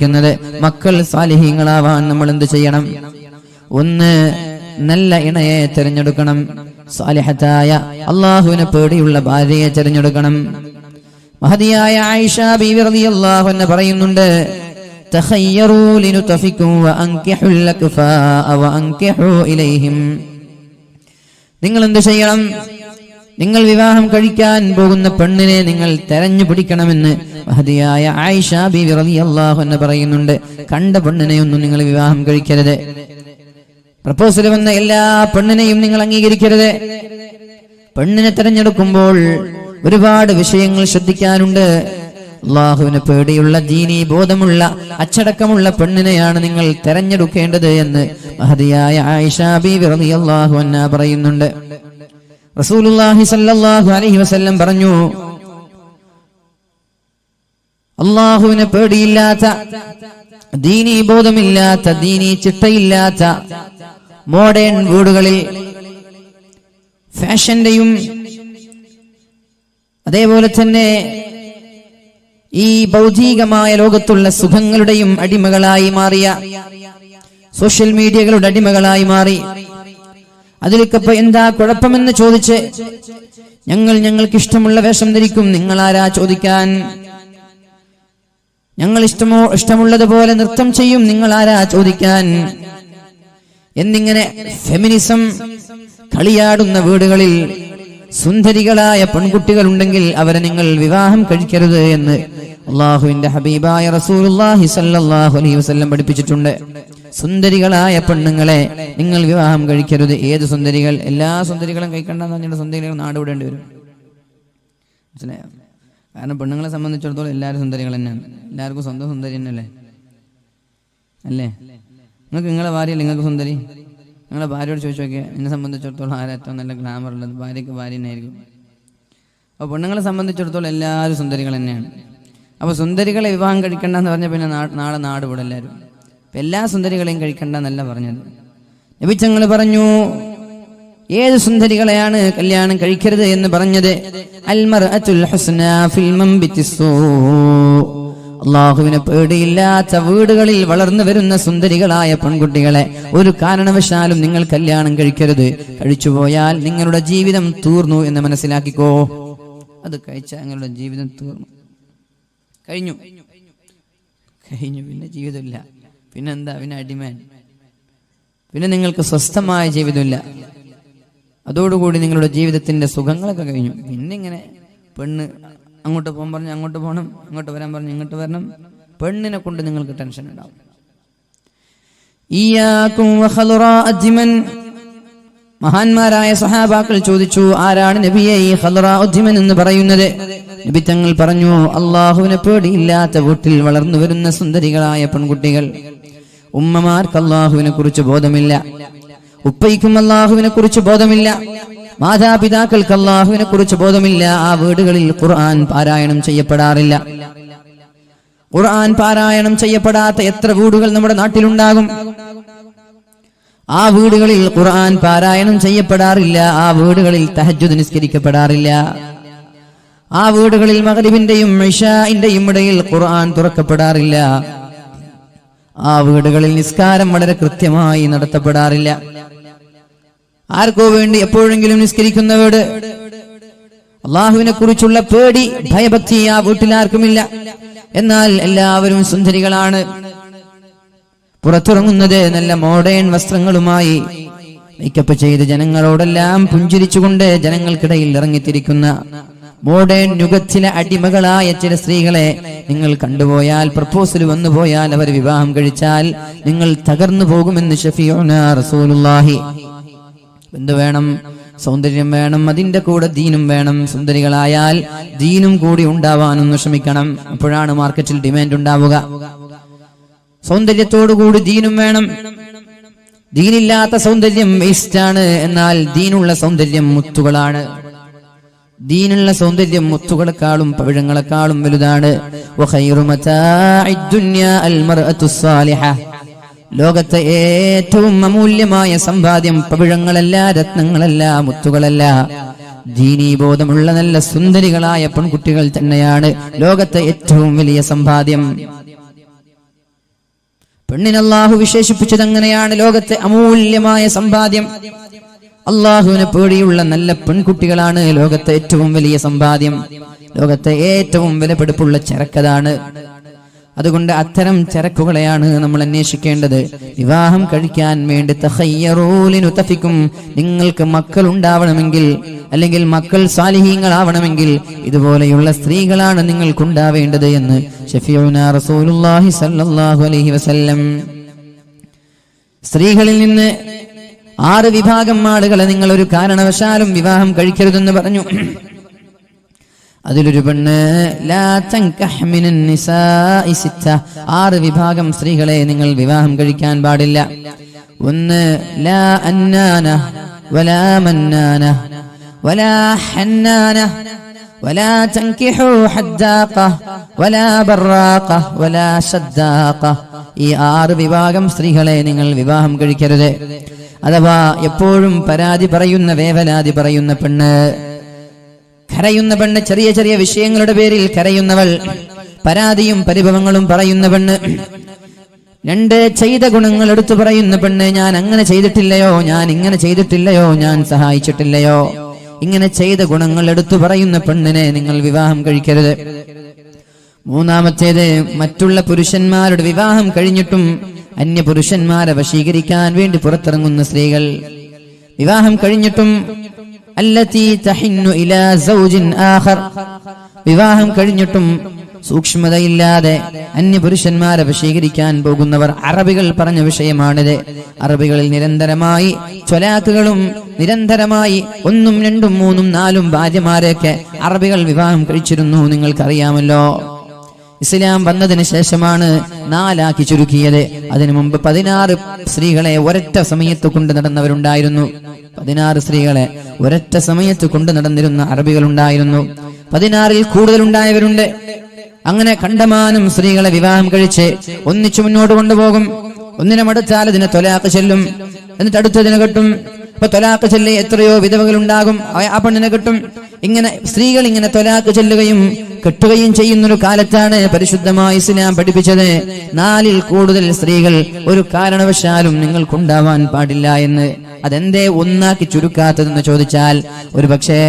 ക്കുന്നത് മക്കൾ സാലിഹീങ്ങളാവാൻ നമ്മൾ എന്ത് ചെയ്യണം? ഒന്ന് നല്ല ഇണയെ തിരഞ്ഞെടുക്കണം. സാലിഹത്തായ അള്ളാഹുവിനെ പേടിയുള്ള ഭാര്യയെ തിരഞ്ഞെടുക്കണം. മഹതിയായ ആയിഷ ബീവി റളിയല്ലാഹു അൻഹ പറയുന്നുണ്ട് നിങ്ങൾ എന്ത് ചെയ്യണം? നിങ്ങൾ വിവാഹം കഴിക്കാൻ പോകുന്ന പെണ്ണിനെ നിങ്ങൾ തെരഞ്ഞു പിടിക്കണമെന്ന് മഹതിയായ ആയിഷ ബീവി അള്ളാഹു എന്ന് പറയുന്നുണ്ട്. കണ്ട പെണ്ണിനെ ഒന്നും നിങ്ങൾ വിവാഹം കഴിക്കരുത്. പ്രപ്പോസൽ വന്ന എല്ലാ പെണ്ണിനെയും നിങ്ങൾ അംഗീകരിക്കരുത്. പെണ്ണിനെ തെരഞ്ഞെടുക്കുമ്പോൾ ഒരുപാട് വിഷയങ്ങൾ ശ്രദ്ധിക്കാനുണ്ട്. അള്ളാഹുവിന് പേടിയുള്ള ദീനി ബോധമുള്ള അച്ചടക്കമുള്ള പെണ്ണിനെയാണ് നിങ്ങൾ തെരഞ്ഞെടുക്കേണ്ടത് എന്ന് മഹതിയായ ആയിഷ ബീവി അള്ളാഹു അൻഹ പറയുന്നുണ്ട്. സല്ലല്ലാഹു അലൈഹി വസല്ലം പറഞ്ഞു അള്ളാഹുവിനെ പേടിയില്ലാത്ത ദീനി ബോധമില്ലാത്ത ദീനി ചിട്ടയില്ലാത്ത മോഡേൺ വീടുകളിൽ ഫാഷന്റെയും അതേപോലെ തന്നെ ഈ ഭൗതികമായ ലോകത്തുള്ള സുഖങ്ങളുടെയും അടിമകളായി മാറിയ സോഷ്യൽ മീഡിയകളുടെ അടിമകളായി മാറി അതിലേക്കപ്പോ എന്താ കുഴപ്പമെന്ന് ചോദിച്ച് ഞങ്ങൾ ഞങ്ങൾക്ക് ഇഷ്ടമുള്ള വേഷം ധരിക്കും നിങ്ങൾ ആരാ ചോദിക്കാൻ? ഞങ്ങൾ ഇഷ്ടമോ ഇഷ്ടമുള്ളതുപോലെ നൃത്തം ചെയ്യും നിങ്ങൾ ആരാ ചോദിക്കാൻ? എന്നിങ്ങനെ ഫെമിനിസം കളിയാടുന്ന വീടുകളിൽ സുന്ദരികളായ പെൺകുട്ടികൾ ഉണ്ടെങ്കിൽ അവരെ നിങ്ങൾ വിവാഹം കഴിക്കരുത് എന്ന് അള്ളാഹുവിന്റെ ഹബീബായ റസൂലുള്ളാഹി സല്ലല്ലാഹു അലൈഹി പഠിപ്പിച്ചിട്ടുണ്ട്. സുന്ദരികളായ പെണ്ണുങ്ങളെ നിങ്ങൾ വിവാഹം കഴിക്കരുത്. ഏത് സുന്ദരികൾ? എല്ലാ സുന്ദരികളും കഴിക്കണ്ടെന്ന് പറഞ്ഞിട്ട് സുന്ദരികൾ നാട് വിടേണ്ടി വരും. മനസ്സിലായോ? കാരണം പെണ്ണുങ്ങളെ സംബന്ധിച്ചിടത്തോളം എല്ലാവരും സുന്ദരികൾ തന്നെയാണ്. എല്ലാവർക്കും സ്വന്തം സുന്ദരി തന്നെയല്ലേ? അല്ലേ? നിങ്ങൾക്ക് നിങ്ങളെ ഭാര്യ നിങ്ങൾക്ക് സുന്ദരി? നിങ്ങളെ ഭാര്യയോട് ചോദിച്ചു നോക്കിയാൽ എന്നെ സംബന്ധിച്ചിടത്തോളം ആരാ ഏറ്റവും നല്ല ഗ്ലാമർ ഉള്ളത്? ഭാര്യയ്ക്ക് ഭാര്യ തന്നെയായിരിക്കും. അപ്പോൾ പെണ്ണുങ്ങളെ സംബന്ധിച്ചിടത്തോളം എല്ലാവരും സുന്ദരികൾ തന്നെയാണ്. അപ്പോൾ സുന്ദരികളെ വിവാഹം കഴിക്കണ്ടെന്ന് പറഞ്ഞ പിന്നെ നാളെ നാട് വിടും എല്ലാവരും അപ്പം എല്ലാ സുന്ദരികളെയും കഴിക്കണ്ടെന്നല്ല പറഞ്ഞത്. നബിച്ചങ്ങൾ പറഞ്ഞു ഏത് സുന്ദരികളെയാണ് കല്യാണം കഴിക്കരുത് എന്ന് പറഞ്ഞത്? സൂ. അള്ളാഹുവിനെ പേടിയില്ലാത്ത വീടുകളിൽ വളർന്നു വരുന്ന സുന്ദരികളായ പെൺകുട്ടികളെ ഒരു കാരണവശാലും നിങ്ങൾ കല്യാണം കഴിക്കരുത്. കഴിച്ചുപോയാൽ നിങ്ങളുടെ ജീവിതം തീർന്നു എന്ന് മനസ്സിലാക്കിക്കോ. അത് കഴിച്ചാൽ നിങ്ങളുടെ ജീവിതം തീർന്നു. കഴിഞ്ഞു. കഴിഞ്ഞു. പിന്നെ ജീവിതമില്ല. പിന്നെ എന്താ പിന്നെ അടിമാൻ. പിന്നെ നിങ്ങൾക്ക് സ്വസ്ഥമായ ജീവിതമില്ല. അതോടുകൂടി നിങ്ങളുടെ ജീവിതത്തിന്റെ സുഖങ്ങളൊക്കെ കഴിഞ്ഞു. പിന്നെ ഇങ്ങനെ പെണ്ണ് അങ്ങോട്ട് പോകാൻ പറഞ്ഞു അങ്ങോട്ട് പോകണം അങ്ങോട്ട് വരാൻ പറഞ്ഞു ഇങ്ങോട്ട് വരണം. പെണ്ണിനെ കൊണ്ട് നിങ്ങൾക്ക് ടെൻഷൻ ഉണ്ടാവും. മഹാന്മാരായ സഹാബാക്കൾ ചോദിച്ചു ആരാണ് നബിയെ ഈ ഖലറാ ഉദ്യമൻ എന്ന് പറയുന്നത്? നബി തങ്ങൾ പറഞ്ഞു അള്ളാഹുവിനെ പേടിയില്ലാത്ത വീട്ടിൽ വളർന്നു വരുന്ന സുന്ദരികളായ പെൺകുട്ടികൾ. ഉമ്മമാർക്ക് അള്ളാഹുവിനെ കുറിച്ച് ബോധമില്ല. ഉപ്പയ്ക്കും അള്ളാഹുവിനെ കുറിച്ച് ബോധമില്ല. മാതാപിതാക്കൾക്ക് അള്ളാഹുവിനെ കുറിച്ച് ബോധമില്ല. ആ വീടുകളിൽ ഖുർആൻ പാരായണം ചെയ്യപ്പെടാറില്ല. ഖുർആൻ പാരായണം ചെയ്യപ്പെടാത്ത എത്ര വീടുകൾ നമ്മുടെ നാട്ടിലുണ്ടാകും? ആ വീടുകളിൽ ഖുർആൻ പാരായണം ചെയ്യപ്പെടാറില്ല. ആ വീടുകളിൽ തഹജ്ജുദ് നിസ്കരിക്കപ്പെടാറില്ല. ആ വീടുകളിൽ മഗ്രിബിന്റെയും ഇഷാഇന്റെയും ഇടയിൽ ഖുർആൻ തുറക്കപ്പെടാറില്ല. ആ വീടുകളിൽ നിസ്കാരം വളരെ കൃത്യമായി നടത്തപ്പെടാറില്ല. ആർക്കോ വേണ്ടി എപ്പോഴെങ്കിലും നിസ്കരിക്കുന്ന വീട് അള്ളാഹുവിനെ കുറിച്ചുള്ള പേടി ഭയഭക്തി ആ വീട്ടിലാർക്കുമില്ല എന്നാൽ എല്ലാവരും സുന്ദരികളാണ്. പുറത്തിറങ്ങുന്നത് നല്ല മോഡേൺ വസ്ത്രങ്ങളുമായി മേക്കപ്പ് ചെയ്ത് ജനങ്ങളോടെല്ലാം പുഞ്ചിരിച്ചുകൊണ്ട് ജനങ്ങൾക്കിടയിൽ ഇറങ്ങിത്തിരിക്കുന്ന മോഡേൺ യുഗത്തിലെ അടിമകളായ ചില സ്ത്രീകളെ നിങ്ങൾ കണ്ടുപോയാൽ പ്രപ്പോസൽ വന്നുപോയാൽ അവർ വിവാഹം കഴിച്ചാൽ നിങ്ങൾ തകർന്നു പോകുമെന്ന് റസൂലുള്ളാഹി. എന്ത് വേണം? സൗന്ദര്യം വേണം അതിന്റെ കൂടെ ദീനും വേണം. സുന്ദരികളായാൽ ദീനും കൂടി ഉണ്ടാവാനൊന്ന് ശ്രമിക്കണം. അപ്പോഴാണ് മാർക്കറ്റിൽ ഡിമാൻഡ് ഉണ്ടാവുക. സൗന്ദര്യത്തോടുകൂടി ദീനും വേണം. ദീനില്ലാത്ത സൗന്ദര്യം വേസ്റ്റ് ആണ് എന്നാൽ ദീനുള്ള സൗന്ദര്യം മുത്തുകളാണ്. ദീനുള്ള സൗന്ദര്യം മുത്തുകളെക്കാളും പവിഴങ്ങളെക്കാളും വലുതാണ്. ലോകത്തെ ഏറ്റവും അമൂല്യമായ സമ്പാദ്യം പവിഴങ്ങളല്ല രത്നങ്ങളല്ല മുത്തുകളല്ല. ദീനീബോധമുള്ള നല്ല സുന്ദരികളായ പെൺകുട്ടികൾ തന്നെയാണ് ലോകത്തെ ഏറ്റവും വലിയ സമ്പാദ്യം. പെണ്ണിനെ അള്ളാഹു വിശേഷിപ്പിച്ചത് അങ്ങനെയാണ് ലോകത്തെ അമൂല്യമായ സമ്പാദ്യം. അള്ളാഹുവിനെ പേടിയുള്ള നല്ല പെൺകുട്ടികളാണ് ലോകത്തെ ഏറ്റവും വലിയ സമ്പാദ്യം. ലോകത്തെ ഏറ്റവും വിലപിടിപ്പുള്ള ചരക്കതാണ്. അതുകൊണ്ട് അത്തരം ചരക്കുകളെയാണ് നമ്മൾ അന്വേഷിക്കേണ്ടത്. വിവാഹം കഴിക്കാൻ വേണ്ടി തഹയ്യറോലിനു തഫിക്കും നിങ്ങൾക്ക് മക്കൾ ഉണ്ടാവണമെങ്കിൽ അല്ലെങ്കിൽ മക്കൾ സാലിഹീങ്ങളാവണമെങ്കിൽ ഇതുപോലെയുള്ള സ്ത്രീകളാണ് നിങ്ങൾക്കുണ്ടാവേണ്ടത് എന്ന് റസൂലുള്ളാഹി സല്ലല്ലാഹു അലൈഹി വസല്ലം. സ്ത്രീകളിൽ നിന്ന് ആറ് വിഭാഗം ആളുകളെ നിങ്ങൾ ഒരു കാരണവശാലും വിവാഹം കഴിക്കരുതെന്ന് പറഞ്ഞു അതിലൊരു പെണ്ണ് ലാ തൻകഹ് മിനൻ നിസാഇ സിത്ത. ആറ് വിഭാഗം സ്ത്രീകളെ നിങ്ങൾ വിവാഹം കഴിക്കാൻ പാടില്ല ഒന്ന് ലാ അന്നാന വലാ മന്നാന വലാ ഹന്നാന ولا تنكحوا حداقة ولا براقة ولا شداقة ഈ ആറ് വിഭാഗം സ്ത്രീകളെ നിങ്ങൾ വിവാഹം കഴിക്കരുത് അഥവാ എപ്പോഴും പരാതി പറയുന്ന വേവലാതി പറയുന്ന പെണ്ണ്. കരയുന്ന പെണ്ണ് ചെറിയ ചെറിയ വിഷയങ്ങളുടെ പേരിൽ കരയുന്നവൾ പരാതിയും പരിഭവങ്ങളും പറയുന്ന പെണ്ണ്. രണ്ട് ചെയ്ത ഗുണങ്ങൾ എടുത്തു പറയുന്ന പെണ്ണ് ഞാൻ അങ്ങനെ ചെയ്തിട്ടില്ലയോ? ഞാൻ ഇങ്ങനെ ചെയ്തിട്ടില്ലയോ? ഞാൻ സഹായിച്ചിട്ടില്ലയോ? ഇങ്ങനെ ചെയ്ത ഗുണങ്ങൾ എടുത്തു പറയുന്ന പെണ്ണിനെ നിങ്ങൾ വിവാഹം കഴിക്കരുത്. മൂന്നാമത്തേത് മറ്റുള്ള പുരുഷന്മാരുടെ വിവാഹം കഴിഞ്ഞിട്ടും അന്യ പുരുഷന്മാരെ വശീകരിക്കാൻ വേണ്ടി പുറത്തിറങ്ങുന്ന സ്ത്രീകൾ വിവാഹം കഴിഞ്ഞിട്ടും വിവാഹം കഴിഞ്ഞിട്ടും സൂക്ഷ്മതയില്ലാതെ അന്യപുരുഷന്മാരെ വശീകരിക്കാൻ പോകുന്നവർ അറബികൾ പറഞ്ഞ വിഷയമാണിത്. അറബികളിൽ നിരന്തരമായി ചൊലാക്കുകളും നിരന്തരമായി ഒന്നും രണ്ടും മൂന്നും നാലും ഭാര്യമാരെയൊക്കെ അറബികൾ വിവാഹം കഴിച്ചിരുന്നു. നിങ്ങൾക്കറിയാമല്ലോ. ഇസ്ലാം വന്നതിന് ശേഷമാണ് നാലാക്കി ചുരുക്കിയത്. അതിനു മുമ്പ് പതിനാറ് സ്ത്രീകളെ ഒരൊറ്റ സമയത്ത് കൊണ്ട് നടന്നവരുണ്ടായിരുന്നു. പതിനാറ് സ്ത്രീകളെ ഒരൊറ്റ സമയത്ത് കൊണ്ട് നടന്നിരുന്ന അറബികൾ ഉണ്ടായിരുന്നു പതിനാറിൽ കൂടുതലുണ്ടായവരുണ്ട്. അങ്ങനെ കണ്ടമാനം സ്ത്രീകളെ വിവാഹം കഴിച്ച് ഒന്നിച്ചു മുന്നോട്ട് കൊണ്ടുപോകും. ഒന്നിനെ മടുത്താൽ അതിനെ തൊലാക്ക് ചെല്ലും. എന്നിട്ട് അടുത്തതിനെ കെട്ടും. ഇപ്പൊ തൊലാക്ക് ചൊല്ലി എത്രയോ വിധവകൾ ഉണ്ടാകും ആ പെണ്ണിനെ കിട്ടും. ഇങ്ങനെ സ്ത്രീകൾ ഇങ്ങനെ തൊലാക്ക് ചെല്ലുകയും കെട്ടുകയും ചെയ്യുന്നൊരു കാലത്താണ് പരിശുദ്ധമായ ഇസ്ലാം പഠിപ്പിച്ചത്. നാലിൽ കൂടുതൽ സ്ത്രീകൾ ഒരു കാരണവശാലും നിങ്ങൾക്കുണ്ടാവാൻ പാടില്ല എന്ന്. അതെന്തേ ഒന്നാക്കി ചുരുക്കാത്തതെന്ന് ചോദിച്ചാൽ ഒരു പക്ഷേ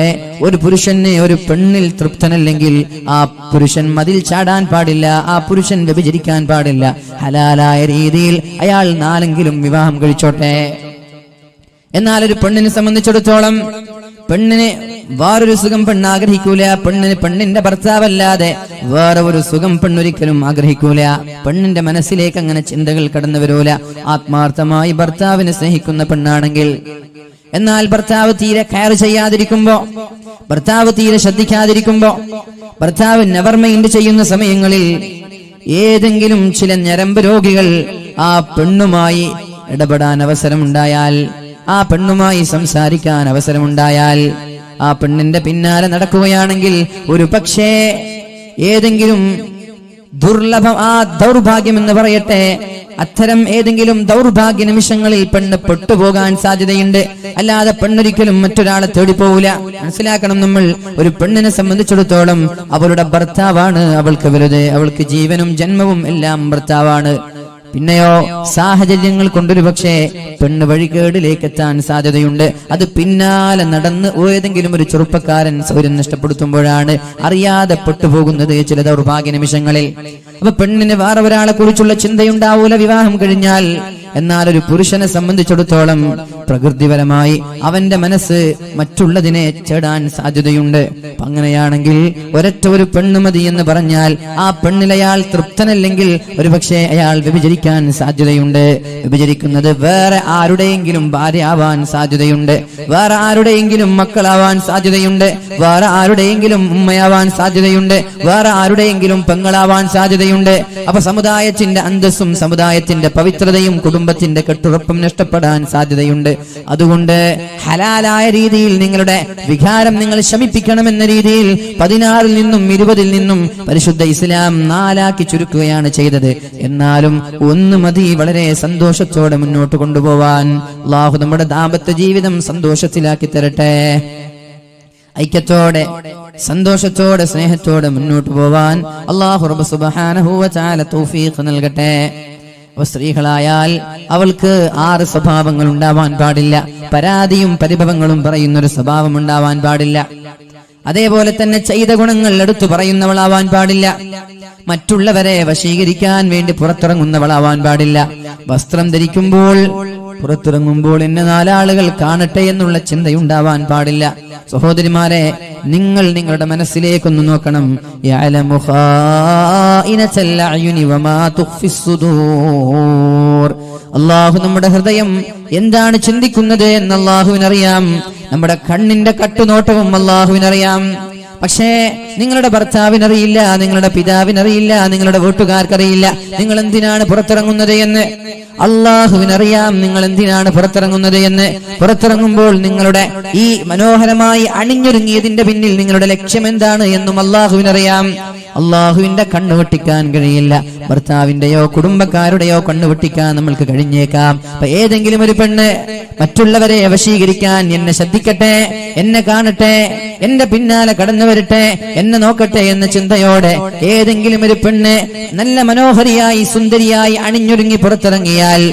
ഒരു പുരുഷന് ഒരു പെണ്ണിൽ തൃപ്തനല്ലെങ്കിൽ ആ പുരുഷൻ മതിൽ ചാടാൻ പാടില്ല ആ പുരുഷൻ വ്യഭിചരിക്കാൻ പാടില്ല. ഹലാലായ രീതിയിൽ അയാൾ നാലെങ്കിലും വിവാഹം കഴിച്ചോട്ടെ. എന്നാൽ ഒരു പെണ്ണിനെ സംബന്ധിച്ചിടത്തോളം പെണ്ണിന് വേറൊരു സുഖം പെണ്ണ് ആഗ്രഹിക്കൂല. പെണ്ണിന് പെണ്ണിന്റെ ഭർത്താവല്ലാതെ വേറെ ഒരു സുഖം പെണ്ണൊരിക്കലും ആഗ്രഹിക്കൂല. പെണ്ണിന്റെ മനസ്സിലേക്ക് അങ്ങനെ ചിന്തകൾ കടന്നു വരൂല. ആത്മാർത്ഥമായി ഭർത്താവിനെ സ്നേഹിക്കുന്ന പെണ്ണാണെങ്കിൽ എന്നാൽ ഭർത്താവ് തീരെ കയർ ചെയ്യാതിരിക്കുമ്പോ ഭർത്താവ് തീരെ ശ്രദ്ധിക്കാതിരിക്കുമ്പോ ഭർത്താവ് നെവർ മൈൻഡ് ചെയ്യുന്ന സമയങ്ങളിൽ ഏതെങ്കിലും ചില ഞരമ്പ് രോഗികൾ ആ പെണ്ണുമായി ഇടപെടാൻ അവസരമുണ്ടായാൽ ആ പെണ്ണുമായി സംസാരിക്കാൻ അവസരമുണ്ടായാൽ ആ പെണ്ണിന്റെ പിന്നാലെ നടക്കുകയാണെങ്കിൽ ഒരു പക്ഷേ ഏതെങ്കിലും ദുർലഭം ആ ദൗർഭാഗ്യം എന്ന് പറയട്ടെ അത്തരം ഏതെങ്കിലും ദൗർഭാഗ്യ നിമിഷങ്ങളിൽ പെണ്ണ് പെട്ടുപോകാൻ സാധ്യതയുണ്ട്. അല്ലാതെ പെണ്ണൊരിക്കലും മറ്റൊരാളെ തേടിപ്പോവില്ല മനസ്സിലാക്കണം നമ്മൾ ഒരു പെണ്ണിനെ സംബന്ധിച്ചിടത്തോളം അവളുടെ ഭർത്താവാണ് അവൾക്ക് വലുത്. അവൾക്ക് ജീവനും ജന്മവും എല്ലാം ഭർത്താവാണ്. പിന്നെയോ സാഹചര്യങ്ങൾ കൊണ്ടൊരു പക്ഷേ പെണ്ണ് വഴികേടിലേക്ക് എത്താൻ സാധ്യതയുണ്ട്. അത് പിന്നാലെ നടന്ന് ഏതെങ്കിലും ഒരു ചെറുപ്പക്കാരൻ സൗര്യം നഷ്ടപ്പെടുത്തുമ്പോഴാണ് അറിയാതെ പെട്ടുപോകുന്നത് ചില ദൗർഭാഗ്യ നിമിഷങ്ങളിൽ അപ്പൊ പെണ്ണിന് വേറെ ഒരാളെ കുറിച്ചുള്ള ചിന്തയുണ്ടാവൂല വിവാഹം കഴിഞ്ഞാൽ എന്നാൽ ഒരു പുരുഷനെ സംബന്ധിച്ചിടത്തോളം പ്രകൃതിപരമായി അവന്റെ മനസ്സ് മറ്റുള്ളതിനെ ചേടാൻ സാധ്യതയുണ്ട്. അങ്ങനെയാണെങ്കിൽ ഒരൊറ്റ ഒരു പെണ്ണ് മതി എന്ന് പറഞ്ഞാൽ ആ പെണ്ണിലയാൾ തൃപ്തനല്ലെങ്കിൽ ഒരുപക്ഷെ അയാൾ വിഭജിക്കാൻ സാധ്യതയുണ്ട്. വിഭജിക്കുന്നത് വേറെ ആരുടെയെങ്കിലും ഭാര്യ ആവാൻ സാധ്യതയുണ്ട്. വേറെ ആരുടെയെങ്കിലും മക്കളാവാൻ സാധ്യതയുണ്ട്. വേറെ ആരുടെയെങ്കിലും ഉമ്മയാവാൻ സാധ്യതയുണ്ട്. വേറെ ആരുടെയെങ്കിലും പെങ്ങളാവാൻ സാധ്യതയുണ്ട്. അപ്പൊ സമുദായത്തിന്റെ അന്തസ്സും സമുദായത്തിന്റെ പവിത്രതയും കുടുംബത്തിന്റെ കെട്ടുറപ്പും നഷ്ടപ്പെടാൻ സാധ്യതയുണ്ട്. അതുകൊണ്ട് ഹലാലായ രീതിയിൽ നിങ്ങളുടെ വികാരം നിങ്ങൾ ശമിപ്പിക്കണമെന്ന രീതിയിൽ പതിനാറിൽ നിന്നും ഇരുപതിൽ നിന്നും പരിശുദ്ധ ഇസ്ലാം നാലാക്കി ചുരുക്കുകയാണ് ചെയ്തത്. എന്നാലും ഒന്ന് മതി വളരെ സന്തോഷത്തോടെ മുന്നോട്ട് കൊണ്ടുപോവാൻ. അള്ളാഹു നമ്മുടെ ദാമ്പത്യ ജീവിതം സന്തോഷത്തിലാക്കി തരട്ടെ. ഐക്യത്തോടെ സന്തോഷത്തോടെ സ്നേഹത്തോടെ മുന്നോട്ട് പോവാൻ അള്ളാഹു റബ്ബ് സുബ്ഹാനഹു വ തആല തൗഫീഖ് നൽകട്ടെ. അപ്പൊ സ്ത്രീകളായാൽ അവൾക്ക് ആറ് സ്വഭാവങ്ങൾ ഉണ്ടാവാൻ പാടില്ല. പരാതിയും പരിഭവങ്ങളും പറയുന്ന ഒരു സ്വഭാവം ഉണ്ടാവാൻ പാടില്ല. അതേപോലെ തന്നെ ചെയ്ത ഗുണങ്ങൾ എടുത്തു പറയുന്നവളാവാൻ പാടില്ല. മറ്റുള്ളവരെ വശീകരിക്കാൻ വേണ്ടി പുറത്തിറങ്ങുന്നവളാവാൻ പാടില്ല. വസ്ത്രം ധരിക്കുമ്പോൾ പുറത്തിറങ്ങുമ്പോൾ എന്നെ നാലാളുകൾ കാണട്ടെ എന്നുള്ള ചിന്തയുണ്ടാവാൻ പാടില്ല. സഹോദരിമാരെ നിങ്ങൾ നിങ്ങളുടെ മനസ്സിലേക്കൊന്ന് നോക്കണം. അള്ളാഹു നമ്മുടെ ഹൃദയം എന്താണ് ചിന്തിക്കുന്നത് എന്ന് അള്ളാഹുവിനറിയാം. നമ്മുടെ കണ്ണിന്റെ കട്ടുനോട്ടവും അള്ളാഹുവിനറിയാം. പക്ഷേ നിങ്ങളുടെ ഭർത്താവിനറിയില്ല നിങ്ങളുടെ പിതാവിനറിയില്ല നിങ്ങളുടെ വീട്ടുകാർക്കറിയില്ല. നിങ്ങൾ എന്തിനാണ് പുറത്തിറങ്ങുന്നത് എന്ന്? അള്ളാഹുവിനറിയാം നിങ്ങൾ എന്തിനാണ് പുറത്തിറങ്ങുന്നത് എന്ന്. പുറത്തിറങ്ങുമ്പോൾ നിങ്ങളുടെ ഈ മനോഹരമായി അണിഞ്ഞൊരുങ്ങിയതിന്റെ പിന്നിൽ നിങ്ങളുടെ ലക്ഷ്യം എന്താണ് എന്നും അള്ളാഹുവിനറിയാം. അള്ളാഹുവിന്റെ കണ്ണു വെട്ടിക്കാൻ കഴിയില്ല. ഭർത്താവിന്റെയോ കുടുംബക്കാരുടെയോ കണ്ണു വെട്ടിക്കാൻ നമ്മൾക്ക് കഴിഞ്ഞേക്കാം. അപ്പൊ ഏതെങ്കിലും ഒരു പെണ്ണ് മറ്റുള്ളവരെ വശീകരിക്കാൻ എന്നെ ശ്രദ്ധിക്കട്ടെ എന്നെ കാണട്ടെ എന്റെ പിന്നാലെ കടന്നു വരട്ടെ എന്നെ നോക്കട്ടെ എന്ന ചിന്തയോടെ ഏതെങ്കിലും ഒരു പെണ്ണ് നല്ല മനോഹരിയായി സുന്ദരിയായി അണിഞ്ഞൊരുങ്ങി പുറത്തിറങ്ങിയാൽ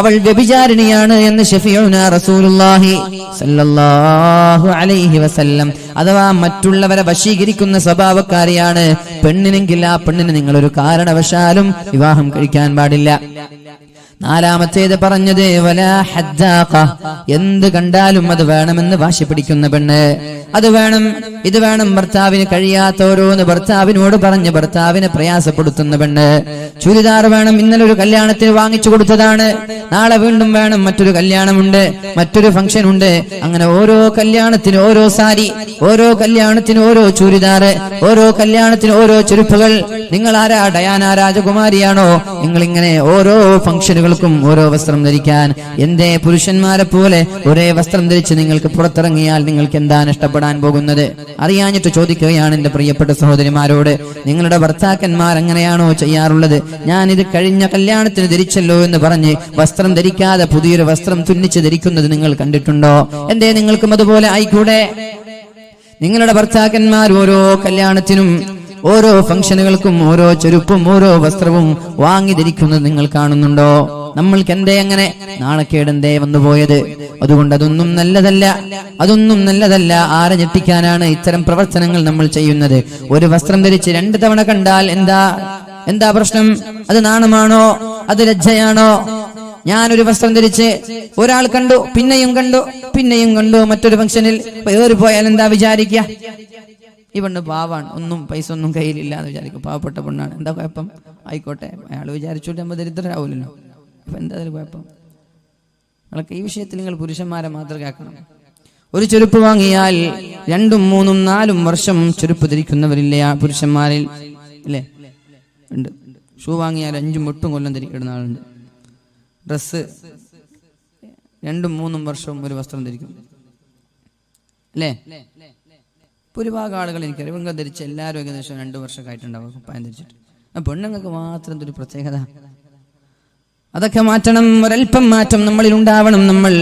അവൾ വ്യഭിചാരിണിയാണ് എന്ന് ഷഫിയുന റസൂലുള്ളാഹി സല്ലല്ലാഹു അലൈഹി വസല്ലം അഥവാ മറ്റുള്ളവരെ വശീകരിക്കുന്ന സ്വഭാവക്കാരിയാണ് പെണ്ണിനെങ്കിൽ ആ പെണ്ണിന് നിങ്ങളൊരു കാരണവശാലും വിവാഹം കഴിക്കാൻ പാടില്ല. നാലാമത്തേത് പറഞ്ഞത്. എന്ത് കണ്ടാലും അത് വേണമെന്ന് വാശി പിടിക്കുന്ന പെണ്ണ്. അത് വേണം ഇത് വേണം ഭർത്താവിന് കഴിയാത്ത ഓരോന്ന് ഭർത്താവിനോട് പറഞ്ഞ് ഭർത്താവിനെ പ്രയാസപ്പെടുത്തുന്ന പെണ്ണ്. ചുരിദാർ വേണം ഇന്നലെ ഒരു കല്യാണത്തിന് വാങ്ങിച്ചു കൊടുത്തതാണ്. നാളെ വീണ്ടും വേണം മറ്റൊരു കല്യാണമുണ്ട് മറ്റൊരു ഫംഗ്ഷൻ ഉണ്ട് അങ്ങനെ ഓരോ കല്യാണത്തിന് ഓരോ സാരി ഓരോ കല്യാണത്തിന് ഓരോ ചുരിദാർ ഓരോ കല്യാണത്തിന് ഓരോ ചെരുപ്പുകൾ. നിങ്ങൾ ആരാ? ഡയാന രാജകുമാരിയാണോ? നിങ്ങൾ ഇങ്ങനെ ഓരോ ഫംഗ്ഷനുകൾക്കും ഓരോ വസ്ത്രം ധരിക്കാൻ. എന്തേ പുരുഷന്മാരെ പോലെ ഒരേ വസ്ത്രം ധരിച്ച് നിങ്ങൾക്ക് പുറത്തിറങ്ങിയാൽ നിങ്ങൾക്ക് എന്താണ് ഇഷ്ടപ്പെടാൻ പോകുന്നത്? അറിയാഞ്ഞിട്ട് ചോദിക്കുകയാണ് എന്റെ പ്രിയപ്പെട്ട സഹോദരിമാരോട്. നിങ്ങളുടെ ഭർത്താക്കന്മാർ എങ്ങനെയാണോ ചെയ്യാറുള്ളത്? ഞാൻ ഇത് കഴിഞ്ഞ കല്യാണത്തിന് ധരിച്ചല്ലോ എന്ന് പറഞ്ഞ് വസ്ത്രം ധരിക്കാതെ പുതിയൊരു വസ്ത്രം തുന്നിച്ച് ധരിക്കുന്നത് നിങ്ങൾ കണ്ടിട്ടുണ്ടോ? എന്തേ നിങ്ങൾക്കും അതുപോലെ ആയിക്കൂടെ? നിങ്ങളുടെ ഭർത്താക്കന്മാർ ഓരോ കല്യാണത്തിനും ഓരോ ഫംഗ്ഷനുകൾക്കും ഓരോ ചെരുപ്പും ഓരോ വസ്ത്രവും വാങ്ങി ധരിക്കുന്നത് നിങ്ങൾ കാണുന്നുണ്ടോ? നമ്മൾക്ക് എന്തേ അങ്ങനെ നാണക്കേടെന്തേ വന്നുപോയത് അതുകൊണ്ട് അതൊന്നും നല്ലതല്ല. അതൊന്നും നല്ലതല്ല. ആരെ ഞെട്ടിക്കാനാണ് ഇത്തരം പ്രവർത്തനങ്ങൾ നമ്മൾ ചെയ്യുന്നത്? ഒരു വസ്ത്രം ധരിച്ച് രണ്ട് തവണ കണ്ടാൽ എന്താ? എന്താ പ്രശ്നം? അത് നാണമാണോ? അത് ലജ്ജയാണോ? ഞാനൊരു വസ്ത്രം ധരിച്ച് ഒരാൾ കണ്ടു പിന്നെയും കണ്ടു പിന്നെയും കണ്ടു മറ്റൊരു ഫംഗ്ഷനിൽ ഏറി പോയാൽ എന്താ വിചാരിക്ക? ഈ പെണ്ണ് പാവാണ്. ഒന്നും പൈസ ഒന്നും കയ്യിലില്ല എന്ന് വിചാരിക്കും. പാവപ്പെട്ട പെണ്ണാണ്. എന്താ കുഴപ്പം? ആയിക്കോട്ടെ. അയാൾ വിചാരിച്ചോട്ട് നമ്മൾ ദരിദ്രരാവില്ലല്ലോ അപ്പൊ എന്താ അതിൽ കുഴപ്പം? നിങ്ങൾക്ക് ഈ വിഷയത്തിൽ നിങ്ങൾ പുരുഷന്മാരെ മാതൃകയാക്കണം ഒരു ചെരുപ്പ് വാങ്ങിയാൽ രണ്ടും മൂന്നും നാലും വർഷം ചെരുപ്പ് ധരിക്കുന്നവരില്ലേ പുരുഷന്മാരിൽ? അല്ലേ? ഉണ്ട്. ഷൂ വാങ്ങിയാൽ അഞ്ചും എട്ടും കൊല്ലം ധരിക്കുന്ന ആളുണ്ട്. ഡ്രസ്സ് രണ്ടും മൂന്നും വർഷവും ഒരു വസ്ത്രം ധരിക്കും. അല്ലേ? ഭൂരിഭാഗം ആളുകൾ എനിക്കറിയാം അറിവുങ്ക ധരിച്ച് എല്ലാവരും ഏകദേശം രണ്ട് വർഷമൊക്കെ ആയിട്ടുണ്ടാവും. പായം ധരിച്ചിട്ട്. പെണ്ണുങ്ങൾക്ക് മാത്രം എന്തൊരു പ്രത്യേകത? അതൊക്കെ മാറ്റണം ഒരൽപ്പം മാറ്റം നമ്മളിൽ ഉണ്ടാവണം നമ്മൾ.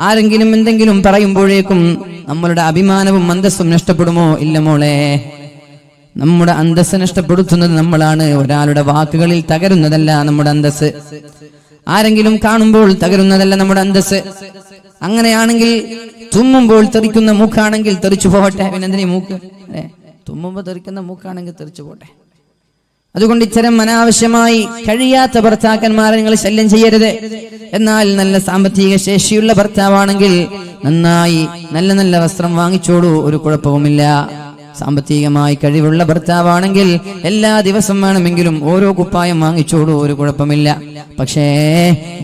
ആരെങ്കിലും എന്തെങ്കിലും പറയുമ്പോഴേക്കും നമ്മളുടെ അഭിമാനവും അന്തസ്സും നഷ്ടപ്പെടുമോ ഇല്ല മോളെ? നമ്മുടെ അന്തസ് നഷ്ടപ്പെടുത്തുന്നത് നമ്മളാണ്. ഒരാളുടെ വാക്കുകളിൽ തകരുന്നതല്ല നമ്മുടെ അന്തസ് ആരെങ്കിലും കാണുമ്പോൾ തകരുന്നതല്ല നമ്മുടെ അന്തസ് അങ്ങനെയാണെങ്കിൽ തുമ്മുമ്പോൾ തെറിക്കുന്ന മൂക്കാണെങ്കിൽ തെറിച്ചു പോകട്ടെ. പിന്നെന്തിനീ മൂക്ക്? തുമ്മുമ്പോൾ തെറിക്കുന്ന മൂക്കാണെങ്കിൽ തെറിച്ചു പോട്ടെ അതുകൊണ്ട് ഇത്തരം അനാവശ്യമായി കഴിയാത്ത ഭർത്താക്കന്മാരെ നിങ്ങൾ ശല്യം ചെയ്യരുത്. എന്നാൽ നല്ല സാമ്പത്തിക ശേഷിയുള്ള ഭർത്താവാണെങ്കിൽ നന്നായി നല്ല നല്ല വസ്ത്രം വാങ്ങിച്ചോളൂ ഒരു കുഴപ്പവുമില്ല. സാമ്പത്തികമായി കഴിവുള്ള ഭർത്താവാണെങ്കിൽ എല്ലാ ദിവസം വേണമെങ്കിലും ഓരോ കുപ്പായം വാങ്ങിച്ചോളൂ ഒരു കുഴപ്പമില്ല. പക്ഷേ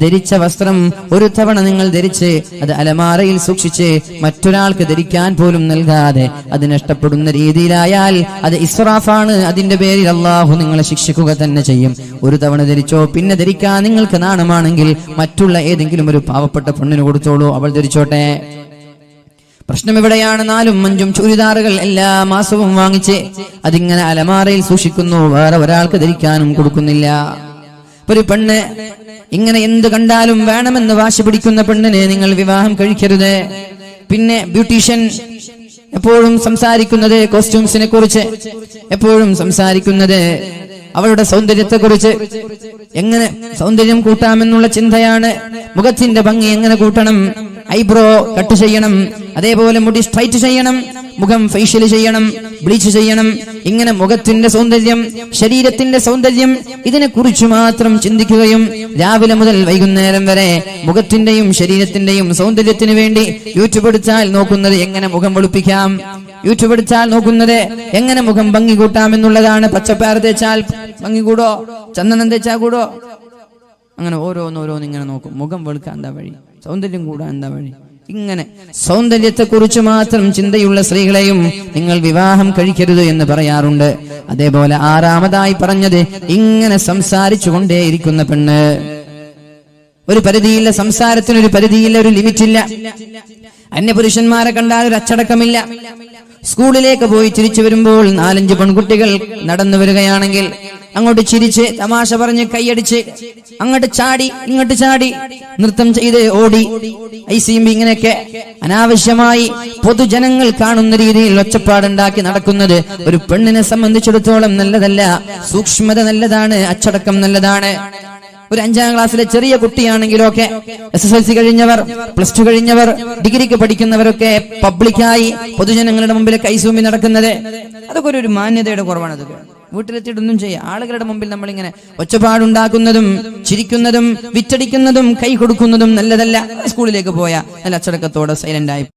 ധരിച്ച വസ്ത്രം ഒരു തവണ നിങ്ങൾ ധരിച്ച് അത് അലമാറയിൽ സൂക്ഷിച്ച് മറ്റൊരാൾക്ക് ധരിക്കാൻ പോലും നൽകാതെ അത് നഷ്ടപ്പെടുന്ന രീതിയിലായാൽ അത് ഇസ്രാഫാണ് അതിന്റെ പേരിൽ അള്ളാഹു നിങ്ങളെ ശിക്ഷിക്കുക തന്നെ ചെയ്യും. ഒരു തവണ ധരിച്ചോ പിന്നെ ധരിക്കാൻ നിങ്ങൾക്ക് നാണമാണെങ്കിൽ മറ്റുള്ള ഏതെങ്കിലും ഒരു പാവപ്പെട്ട പെണ്ണിന് കൊടുത്തോളൂ അവൾ ധരിച്ചോട്ടെ. പ്രശ്നം എവിടെയാണ് നാലും അഞ്ചും ചുരിദാറുകൾ എല്ലാ മാസവും വാങ്ങിച്ച് അതിങ്ങനെ അലമാറയിൽ സൂക്ഷിക്കുന്നു. വേറെ ഒരാൾക്ക് ധരിക്കാനും കൊടുക്കുന്നില്ല. ഒരു പെണ്ണ് ഇങ്ങനെ എന്ത് കണ്ടാലും വേണമെന്ന് വാശി പിടിക്കുന്ന പെണ്ണിനെ നിങ്ങൾ വിവാഹം കഴിക്കരുത്. പിന്നെ ബ്യൂട്ടീഷ്യൻ എപ്പോഴും സംസാരിക്കുന്നത് കോസ്റ്റ്യൂംസിനെ കുറിച്ച് എപ്പോഴും സംസാരിക്കുന്നത് അവളുടെ സൗന്ദര്യത്തെക്കുറിച്ച് എങ്ങനെ സൗന്ദര്യം കൂട്ടാമെന്നുള്ള ചിന്തയാണ് മുഖത്തിന്റെ ഭംഗി എങ്ങനെ കൂട്ടണം? ഐബ്രോ കട്ട് ചെയ്യണം. അതേപോലെ മുടി സ്ട്രൈറ്റ് ചെയ്യണം മുഖം ഫേഷ്യൽ ചെയ്യണം ബ്ലീച്ച് ചെയ്യണം. ഇങ്ങനെ മുഖത്തിന്റെ സൗന്ദര്യം ശരീരത്തിന്റെ സൗന്ദര്യം ഇതിനെ കുറിച്ച് മാത്രം ചിന്തിക്കുകയും രാവിലെ മുതൽ വൈകുന്നേരം വരെ മുഖത്തിന്റെയും ശരീരത്തിന്റെയും സൗന്ദര്യത്തിന് വേണ്ടി യൂട്യൂബ് എടുത്താൽ നോക്കുന്നത് എങ്ങനെ മുഖം വെളുപ്പിക്കാം? യൂട്യൂബ് എടുത്താൽ നോക്കുന്നത് എങ്ങനെ മുഖം ഭംഗി കൂട്ടാം എന്നുള്ളതാണ്. പച്ചപ്പാറ തേച്ചാൽ ഭംഗി കൂടോ? ചന്ദനം തേച്ചാൽ കൂടോ? അങ്ങനെ ഓരോന്ന് ഓരോന്ന് ഇങ്ങനെ നോക്കും. മുഖം വെളുക്കാൻ എന്താ വഴി? സൗന്ദര്യം കൂടാൻ എന്താ വഴി? ഇങ്ങനെ സൗന്ദര്യത്തെക്കുറിച്ച് മാത്രം ചിന്തയുള്ള സ്ത്രീകളെയും നിങ്ങൾ വിവാഹം കഴിക്കരുത് എന്ന് പറയാറുണ്ട്. അതേപോലെ ആറാമതായി പറഞ്ഞത് ഇങ്ങനെ സംസാരിച്ചു കൊണ്ടേയിരിക്കുന്ന പെണ്ണ്. ഒരു പരിധിയില്ല സംസാരത്തിനൊരു പരിധിയില്ല ഒരു ലിമിറ്റില്ല. അന്യപുരുഷന്മാരെ കണ്ടാൽ ഒരു അച്ചടക്കമില്ല. സ്കൂളിലേക്ക് പോയി ചിരിച്ചു വരുമ്പോൾ നാലഞ്ച് പെൺകുട്ടികൾ നടന്നു വരികയാണെങ്കിൽ അങ്ങോട്ട് ചിരിച്ച് തമാശ പറഞ്ഞ് കൈയടിച്ച് അങ്ങോട്ട് ചാടി ഇങ്ങോട്ട് ചാടി നൃത്തം ചെയ്ത് ഓടി ഐ സി ബി ഇങ്ങനെയൊക്കെ അനാവശ്യമായി പൊതുജനങ്ങൾ കാണുന്ന രീതിയിൽ ഒച്ചപ്പാടുണ്ടാക്കി നടക്കുന്നത് ഒരു പെണ്ണിനെ സംബന്ധിച്ചിടത്തോളം നല്ലതല്ല. സൂക്ഷ്മത നല്ലതാണ് അച്ചടക്കം നല്ലതാണ്. ഒരു അഞ്ചാം ക്ലാസ്സിലെ ചെറിയ കുട്ടിയാണെങ്കിലൊക്കെ എസ് എസ് എൽ സി കഴിഞ്ഞവർ പ്ലസ് ടു കഴിഞ്ഞവർ ഡിഗ്രിക്ക് പഠിക്കുന്നവരൊക്കെ പബ്ലിക്കായി പൊതുജനങ്ങളുടെ മുമ്പിൽ കൈസൂമി നടക്കുന്നത്. അതൊക്കെ ഒരു- മാന്യതയുടെ കുറവാണ് അതൊക്കെ വീട്ടിലെത്തിയിട്ടൊന്നും ചെയ്യാം. ആളുകളുടെ മുമ്പിൽ നമ്മൾ നമ്മളിങ്ങനെ ഒച്ചപ്പാടുണ്ടാക്കുന്നതും ചിരിക്കുന്നതും വിറ്റടിക്കുന്നതും കൈ കൊടുക്കുന്നതും നല്ലതല്ല. സ്കൂളിലേക്ക് പോയാൽ നല്ല അച്ചടക്കത്തോടെ സൈലന്റ് ആയി